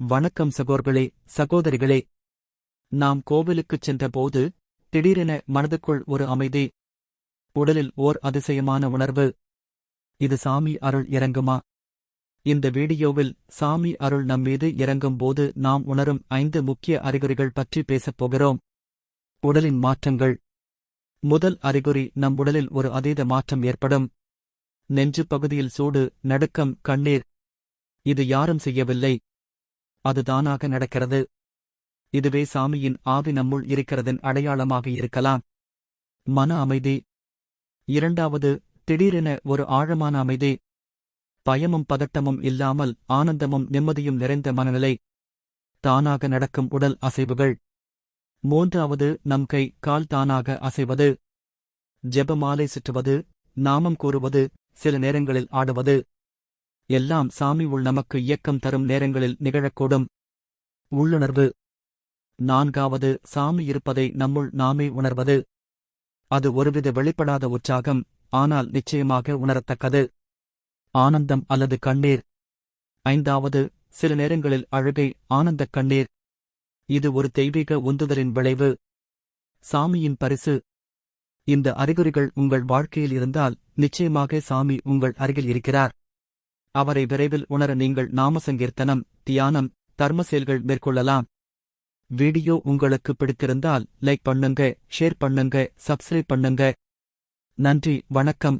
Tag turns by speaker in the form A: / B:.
A: வணக்கம் சகோர்களே சகோதரிகளே. நாம் கோவிலுக்குச் சென்றபோது திடீரென மனதுக்குள் ஒரு அமைதி உடலில் ஓர் அதிசயமான உணர்வு. இது சாமி அருள் இறங்குமா? இந்த வீடியோவில் சாமி அருள் நம்மீது இறங்கும் போது நாம் உணரும் ஐந்து முக்கிய அறிகுறிகள் பற்றி பேசப் போகிறோம். உடலின் மாற்றங்கள். முதல் அறிகுறி நம் உடலில் ஒரு அதீத மாற்றம் ஏற்படும். நெஞ்சு பகுதியில் சூடு நடுக்கம் கண்ணீர். இது யாரும் செய்யவில்லை. அது தானாக நடக்கிறது. இதுவே சாமியின் ஆவி நம்முள் இருக்கிறதன் அடையாளமாக இருக்கலாம். மன அமைதி. இரண்டாவது திடீரென ஒரு ஆழமான அமைதி. பயமும் பதட்டமும் இல்லாமல் ஆனந்தமும் நிம்மதியும் நிறைந்த மனநிலை. தானாக நடக்கும் உடல் அசைவுகள். மூன்றாவது நம் கை கால் தானாக அசைவது. ஜெபமாலை சுற்றுவது. நாமம் கூறுவது. சில நேரங்களில் ஆடுவது. எல்லாம் சாமி உள் நமக்கு இயக்கம் தரும் நேரங்களில் நிகழக்கூடும். உள்ளுணர்வு. நான்காவது சாமி இருப்பதை நம்முள் நாமே உணர்வது. அது ஒருவித வெளிப்படாத உற்சாகம் ஆனால் நிச்சயமாக உணரத்தக்கது. ஆனந்தம் அல்லது கண்ணீர். ஐந்தாவது சில நேரங்களில் அழுகை ஆனந்தக் கண்ணீர். இது ஒரு தெய்வீக உந்துதலின் விளைவு. சாமியின் பரிசு. இந்த அறிகுறிகள் உங்கள் வாழ்க்கையில் இருந்தால் நிச்சயமாக சாமி உங்கள் அருகில் இருக்கிறார். அவரை விரைவில் உணர நீங்கள் நாம சங்கீர்த்தனம் தியானம் தர்ம செயல்கள் மேற்கொள்ளலாம். வீடியோ உங்களுக்கு பிடித்திருந்தால் லைக் பண்ணுங்க ஷேர் பண்ணுங்க சப்ஸ்கிரைப் பண்ணுங்க. நன்றி வணக்கம்.